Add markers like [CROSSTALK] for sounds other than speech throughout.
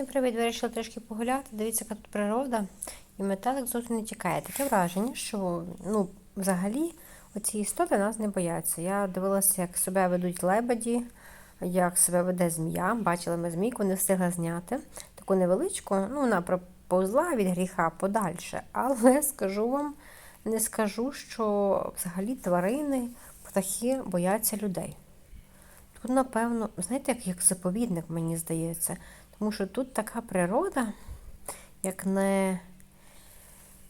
Всім привіт! Вирішила трішки погуляти. Дивіться, яка тут природа. І метелик зовсім не тікає. Таке враження, що ну, взагалі оці істоти нас не бояться. Я дивилася, як себе ведуть лебеді, як себе веде змія. Бачили ми змійку, не встигла зняти. Таку невеличку, ну, вона проповзла від гріха подальше. Але скажу вам, не скажу, що взагалі тварини, птахи бояться людей. Тут, напевно, знаєте, як, як заповідник, мені здається. Тому що тут така природа, як не,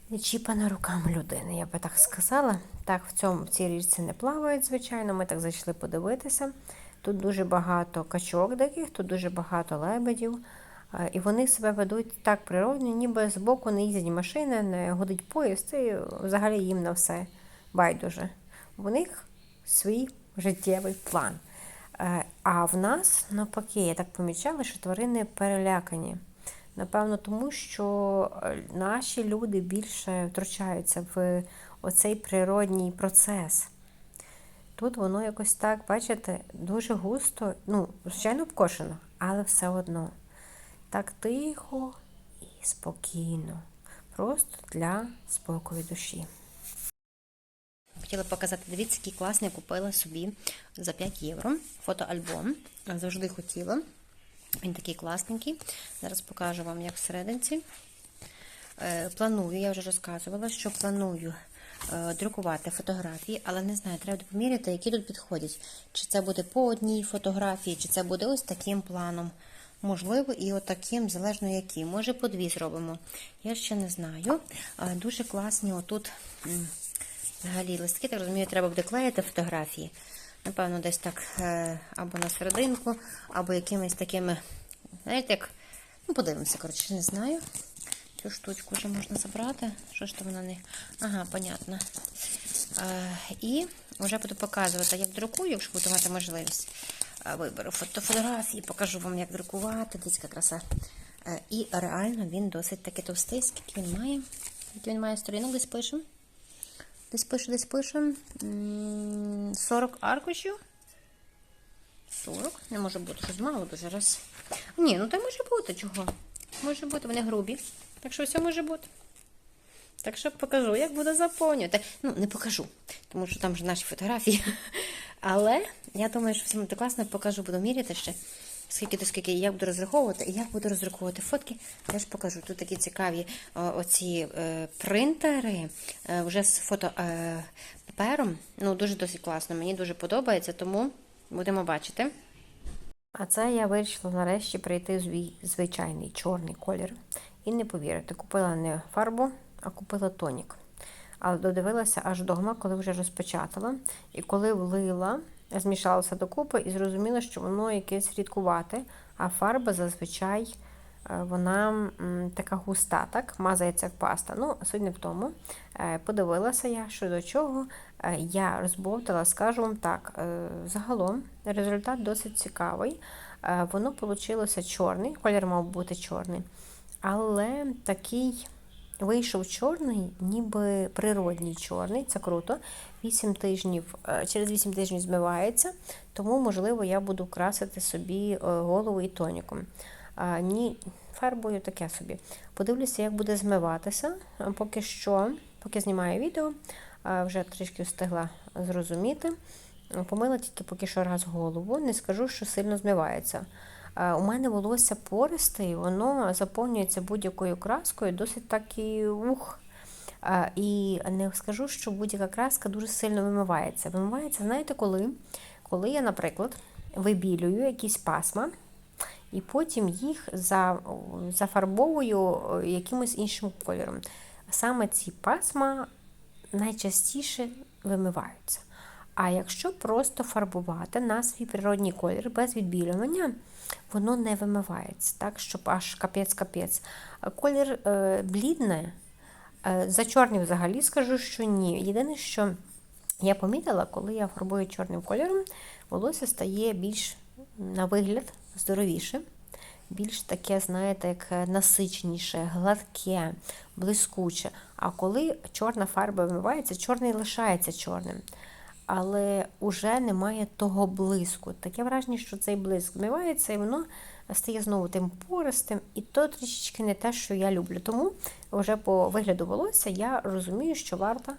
не чіпана руками людини, я би так сказала. Так, в, цьому, в цій річці не плавають, звичайно. Ми так зайшли подивитися. Тут дуже багато качок таких, тут дуже багато лебедів. І вони себе ведуть так природно, ніби з боку не їздять машини, не годить поїзд, і взагалі їм на все байдуже. У них свій життєвий план. А в нас, навпаки, я так помічала, що тварини перелякані. Напевно, тому що е, наші люди більше втручаються в оцей природній процес. Тут воно якось так, бачите, дуже густо, ну, звичайно, обкошено, але все одно. Так тихо і спокійно. Просто для спокою душі. Хотіла показати, дивіться, який класний купила собі за 5 євро. Фотоальбом. Завжди хотіла. Він такий класненький. Зараз покажу вам, як всерединці. Е, Планую, я вже розказувала, що планую е, друкувати фотографії, але не знаю, треба поміряти, які тут підходять. Чи це буде по одній фотографії, чи це буде ось таким планом. Можливо, і отаким, залежно яким. Може, по дві зробимо. Я ще не знаю. Е, Дуже класні отут. Взагалі листки, так розумію, треба буде клеїти фотографії. Напевно, десь так е, або на серединку, або якимись такими, знаєте, як. Ну, подивимося, коротше, не знаю. Цю штучку вже можна забрати. Що ж то вона не. Ага, понятно. Е, і вже буду показувати, як друкую, якщо буду мати можливість. Е, Виберу фото фотографії, покажу вам, як друкувати. Десь краса. І реально він досить таки товстий. Скільки він має? Скільки він має сторінок, десь пишемо. Десь пише, десь пише. 40 аркушів. 40. Не може бути, щось мало дуже раз. Ні, ну то може бути чого. Може бути, вони грубі. Так що все може бути. Так що покажу, як буду заповнювати. Ну, не покажу, тому що там ж наші фотографії. [LAUGHS] Але я думаю, що все буде класно, покажу, буду міряти ще. Скільки то скільки я буду розраховувати, і як буду розраховувати фотки, я ж покажу. Тут такі цікаві оці е, принтери е, вже з фотопапером. Ну, дуже досить класно. Мені дуже подобається, тому будемо бачити. А це я вирішила нарешті прийти свій звичайний чорний колір. І не повірите, купила не фарбу, а купила тонік. Але додивилася аж вдома, коли вже розпечатала. І коли влила, змішалася докупи і зрозуміла, що воно якесь рідкувате, а фарба зазвичай е, вона така густа, так, мазається як паста. Ну, не в тому. Е, Подивилася я, що до чого. Е, Я розбовтала, скажу вам так, загалом результат досить цікавий. Воно вийшло чорний, колір мав бути чорний, але такий. Вийшов чорний, ніби природній чорний, це круто. 8 тижнів, е, через 8 тижнів змивається, тому, можливо, я буду красити собі е, голову і тоніком. А, ні, фарбою таке собі. Подивлюся, як буде змиватися. Поки що, поки знімаю відео, вже трішки встигла зрозуміти. Помила тільки поки що раз голову, не скажу, що сильно змивається. Е, У мене волосся пористе, і воно заповнюється будь-якою краскою, досить так і ух. І не скажу, що будь-яка краска дуже сильно вимивається. Вимивається, знаєте, коли? Коли я, наприклад, вибілюю якісь пасма, і потім їх зафарбовую якимось іншим кольором. Саме ці пасма найчастіше вимиваються. А якщо просто фарбувати на свій природній колір без відбілювання, воно не вимивається, так, щоб аж капець-капець. Колір е, блідне, за чорний взагалі скажу, що ні. Єдине, що я помітила, коли я фарбую чорним кольором, волосся стає більш на вигляд здоровіше, більш таке, знаєте, як насиченіше, гладке, блискуче. А коли чорна фарба вимивається, чорний лишається чорним. Але вже немає того блиску. Таке враження, що цей блиск змивається, і воно стає знову тим пористим, і то трішечки не те, що я люблю. Тому вже по вигляду волосся я розумію, що варто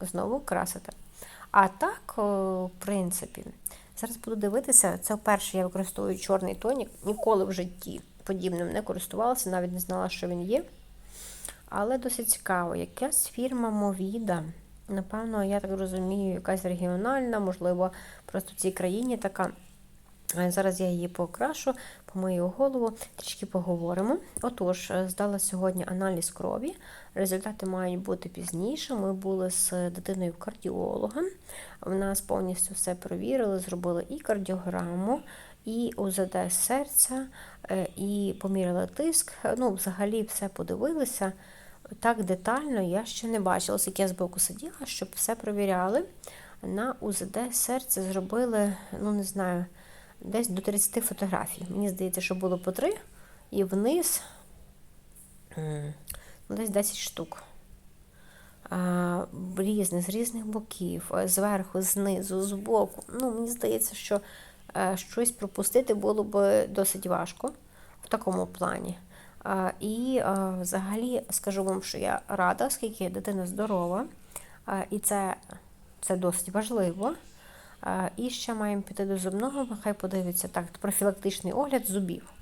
знову красити. А так, в принципі, зараз буду дивитися, це вперше я використовую чорний тонік, ніколи в житті подібним не користувалася, навіть не знала, що він є. Але досить цікаво, якась фірма Мовіда. Напевно, я так розумію, якась регіональна, можливо, просто в цій країні така. Зараз я її покрашу, помию голову, трішки поговоримо. Отож, здала сьогодні аналіз крові. Результати мають бути пізніше. Ми були з дитиною кардіолога. В нас повністю все перевірили, зробили і кардіограму, і УЗД серця, е, і поміряли тиск. Ну, взагалі, все подивилися. Так детально я ще не бачила, оскільки я збоку сиділа, щоб все перевіряли. На УЗД серця зробили, ну не знаю, десь до 30 фотографій. Мені здається, що було по 3 і вниз ну, десь 10 штук. А, різних, з різних боків, зверху, знизу, збоку. Ну, Мені здається, що а, щось пропустити було б досить важко в такому плані. А, і а, взагалі скажу вам, що я рада, оскільки дитина здорова, а, і це, це досить важливо. І ще маємо піти до зубного, нехай подивиться так, профілактичний огляд зубів.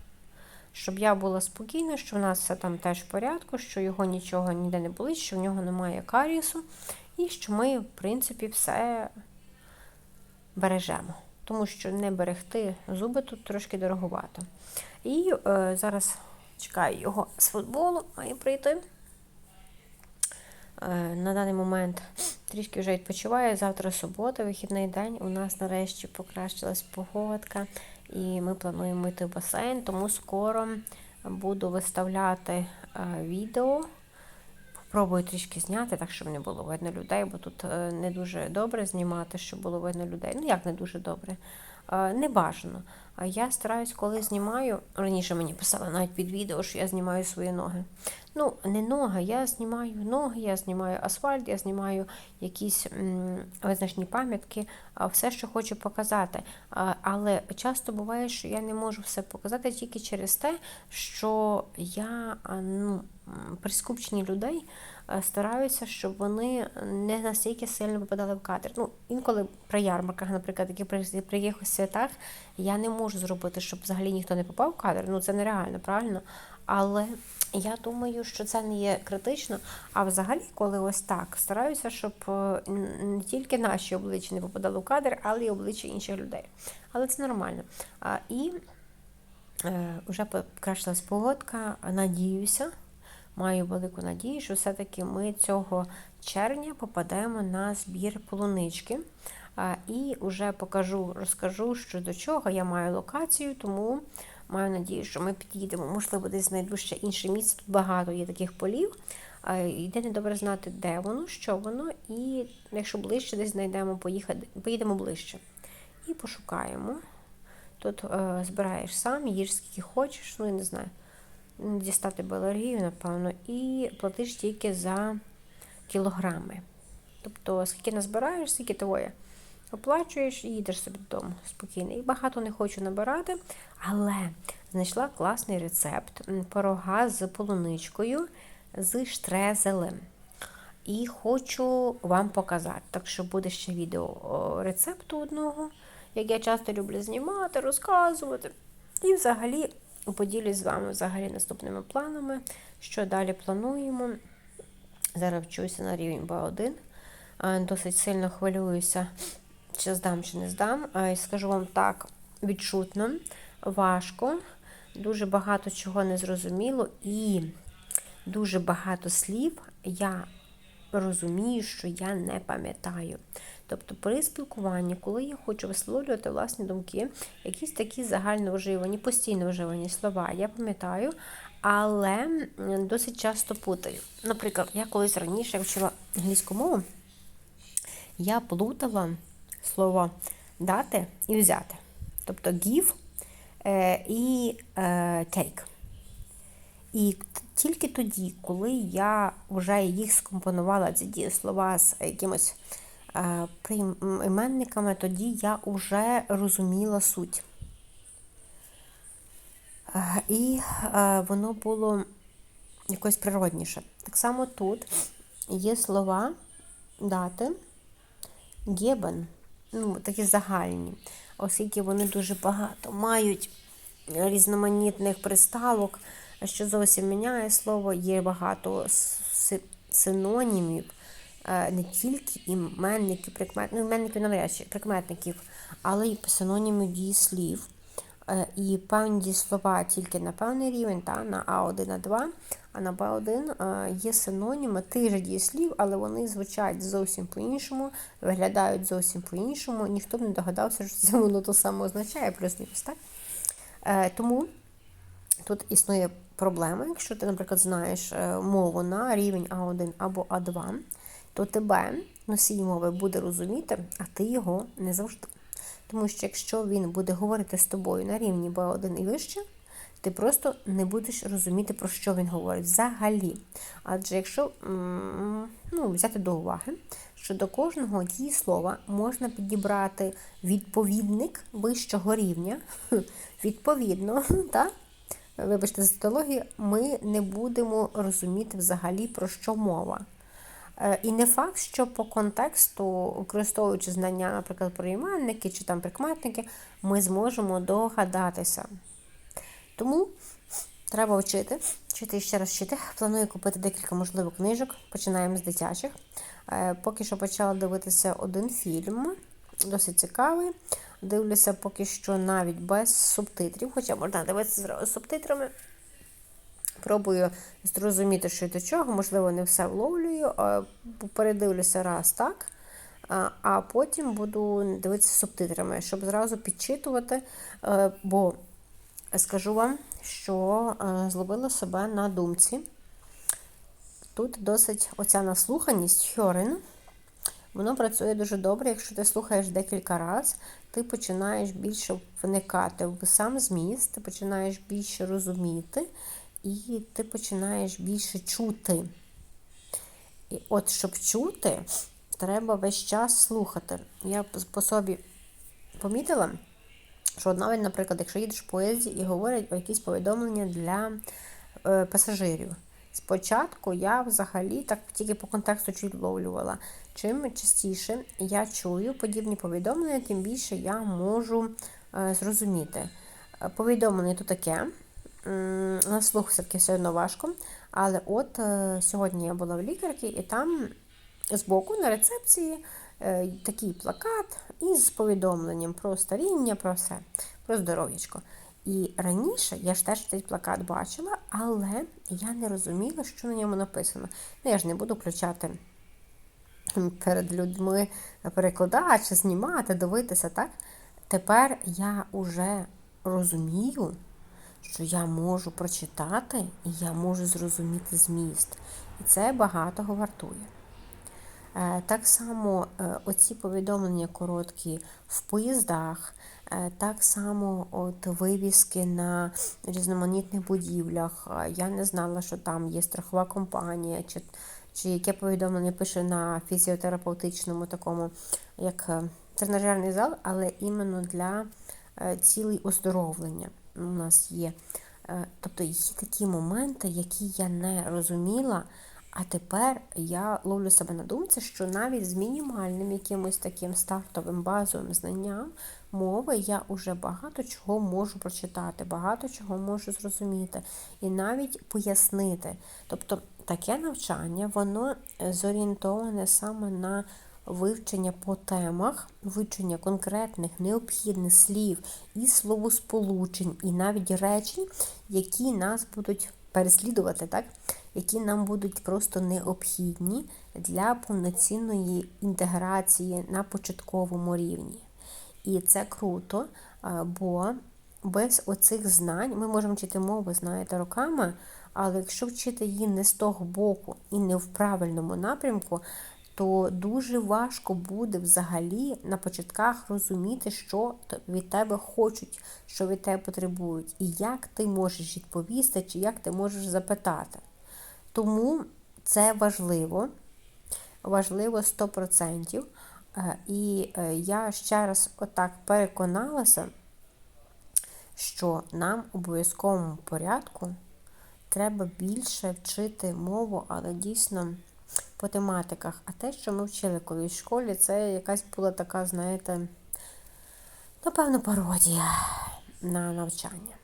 Щоб я була спокійна, що в нас все там теж в порядку, що його нічого ніде не болить, що в нього немає карісу, і що ми, в принципі, все бережемо. Тому що не берегти зуби тут трошки дороговато. І е, зараз чекаю його з футболу, має прийти. Е, на даний момент трішки вже відпочиваю. Завтра субота, вихідний день. У нас нарешті покращилась погодка, і ми плануємо йти в басейн, тому скоро буду виставляти е, відео. Попробую трішки зняти, так щоб не було видно людей, бо тут е, не дуже добре знімати, щоб було видно людей. Ну, як не дуже добре. Не бажано. А я стараюсь, коли знімаю. Раніше мені писали навіть під відео, що я знімаю свої ноги. Ну, не ноги, я знімаю ноги, я знімаю асфальт, я знімаю якісь визначні пам'ятки, все, що хочу показати. Але часто буває, що я не можу все показати тільки через те, що я ну, при скупченні людей стараюся, щоб вони не настільки сильно попадали в кадр. Ну, інколи при ярмарках, наприклад, які при, при якихось святах, я не можу зробити, щоб взагалі ніхто не попав в кадр. Ну, це нереально, правильно? Але я думаю, що це не є критично. А взагалі, коли ось так, стараюся, щоб е, не тільки наші обличчя не попадали в кадр, але й обличчя інших людей. Але це нормально. І е, вже покращилась погодка, надіюся. Маю велику надію, що все-таки ми цього червня попадемо на збір полунички. І вже покажу, розкажу, що до чого. Я маю локацію, тому маю надію, що ми під'їдемо. Можливо, десь знайду ще інше місце. Тут багато є таких полів. Йде добре знати, де воно, що воно, і якщо ближче, десь знайдемо, поїхати, поїдемо ближче. І пошукаємо. Тут е, збираєш сам, їж скільки хочеш, ну я не знаю дістати балергію, напевно, і платиш тільки за кілограми. Тобто, скільки назбираєш, скільки твоє оплачуєш і їдеш собі додому спокійно. І багато не хочу набирати, але знайшла класний рецепт порога з полуничкою, з штрезелем. І хочу вам показати. Так що буде ще відео рецепту одного, як я часто люблю знімати, розказувати. І взагалі Поділюсь з вами взагалі наступними планами, що далі плануємо. Зараз вчуся на рівень Б1. Досить сильно хвилююся, чи здам, чи не здам. І скажу вам так, відчутно, важко, дуже багато чого не зрозуміло, і дуже багато слів я розумію, що я не пам'ятаю. Тобто при спілкуванні, коли я хочу висловлювати власні думки, якісь такі загально вживані, постійно вживані слова, я пам'ятаю, але досить часто путаю. Наприклад, я колись раніше вчила англійську мову, я плутала слово дати і взяти. Тобто give е, і е, take. І тільки тоді, коли я вже їх скомпонувала, ці дієслова з якимось прийменниками, тоді я вже розуміла суть. Е, І е, воно було якось природніше. Так само тут є слова дати гебен, ну, такі загальні, оскільки вони дуже багато мають різноманітних приставок, що зовсім міняє слово, є багато синонімів, не тільки іменників, прикметників, ну, іменників навряд чи прикметників, але й синонімів дієслів. Е, І певні дієслова тільки на певний рівень, та, на А1, А2, а на Б1 е, є синоніми тих же дієслів, але вони звучать зовсім по-іншому, виглядають зовсім по-іншому. Ніхто б не догадався, що це воно то саме означає, плюс-мінус, так? Е, Тому тут існує проблема. Якщо ти, наприклад, знаєш е, мову на рівень А1 або А2, то тебе носій мови буде розуміти, а ти його не завжди. Тому що якщо він буде говорити з тобою на рівні Б1 і вище, ти просто не будеш розуміти, про що він говорить взагалі. Адже якщо ну, взяти до уваги, що до кожного дієслова можна підібрати відповідник вищого рівня, [LAUGHS] відповідно, [LAUGHS] так? вибачте за тавтологію, ми не будемо розуміти взагалі, про що мова. Е, І не факт, що по контексту, використовуючи знання, наприклад, про іменники чи там прикметники, ми зможемо догадатися. Тому треба вчити, вчити і ще раз вчити. Планую купити декілька можливо книжок. Починаємо з дитячих. Е, Поки що почала дивитися один фільм, досить цікавий. Дивлюся поки що навіть без субтитрів, хоча можна дивитися з субтитрами. Пробую зрозуміти, що до чого, можливо, не все вловлюю, передивлюся раз так, а- а потім буду дивитися субтитрами, щоб зразу підчитувати. Е, Бо скажу вам, що е, зловила себе на думці. Тут досить оця наслуханість Хьорин. Воно працює дуже добре. Якщо ти слухаєш декілька разів, ти починаєш більше вникати в сам зміст, ти починаєш більше розуміти, і ти починаєш більше чути. І от щоб чути, треба весь час слухати. Я по- собі помітила, що навіть, наприклад, якщо їдеш в поїзді і говорять про якісь повідомлення для е, пасажирів. Спочатку я взагалі так тільки по контексту чуть вловлювала. Чим частіше я чую подібні повідомлення, тим більше я можу е, зрозуміти. Е, Повідомлення то таке. М, На слух все-таки все одно важко. Але от е, сьогодні я була в лікарці, і там збоку на рецепції е, такий плакат із повідомленням про старіння, про все, про здоров'ячко. І раніше я ж теж цей плакат бачила, але я не розуміла, що на ньому написано. Ну, я ж не буду включати перед людьми перекладач, знімати, дивитися, так? Тепер я вже розумію, що я можу прочитати і я можу зрозуміти зміст. І це багатого вартує. Е, Так само е, оці повідомлення короткі в поїздах, е, так само от вивіски на різноманітних будівлях. Я не знала, що там є страхова компанія, чи, чи яке повідомлення пише на фізіотерапевтичному такому, як тренажерний зал, але іменно для цілей оздоровлення у нас є. Е, Тобто є такі моменти, які я не розуміла. А тепер я ловлю себе на думці, що навіть з мінімальним якимось таким стартовим базовим знанням мови я вже багато чого можу прочитати, багато чого можу зрозуміти і навіть пояснити. Тобто таке навчання, воно е, зорієнтоване саме на вивчення по темах, вивчення конкретних необхідних слів і словосполучень, і навіть речень, які нас будуть переслідувати, так? які нам будуть просто необхідні для повноцінної інтеграції на початковому рівні. І це круто, бо без оцих знань ми можемо вчити мову, знаєте, роками, але якщо вчити її не з того боку і не в правильному напрямку, то дуже важко буде взагалі на початках розуміти, що від тебе хочуть, що від тебе потребують, і як ти можеш відповісти, чи як ти можеш запитати. Тому це важливо, важливо 100%. Е, І е, я ще раз отак переконалася, що нам у обов'язковому порядку треба більше вчити мову, але дійсно по тематиках. А те, що ми вчили колись в школі, це якась була така, знаєте, напевно, пародія на навчання.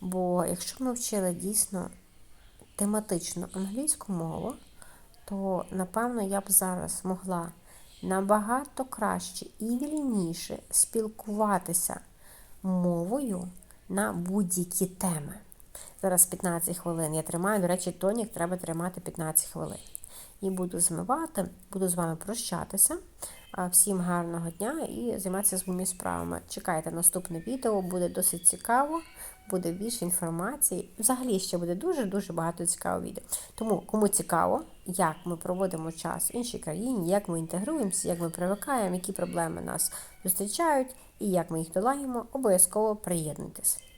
Бо якщо ми вчили дійсно тематично англійську мову, то напевно я б зараз могла набагато краще і вільніше спілкуватися мовою на будь-які теми. Зараз 15 хвилин я тримаю. До речі, тонік треба тримати 15 хвилин. І буду змивати, буду з вами прощатися. Всім гарного дня і займатися своїми справами. Чекайте наступне відео, буде досить цікаво, буде більше інформації. Взагалі ще буде дуже-дуже багато цікавого відео. Тому, кому цікаво, як ми проводимо час в іншій країні, як ми інтегруємося, як ми привикаємо, які проблеми нас зустрічають і як ми їх долаємо, обов'язково приєднуйтесь.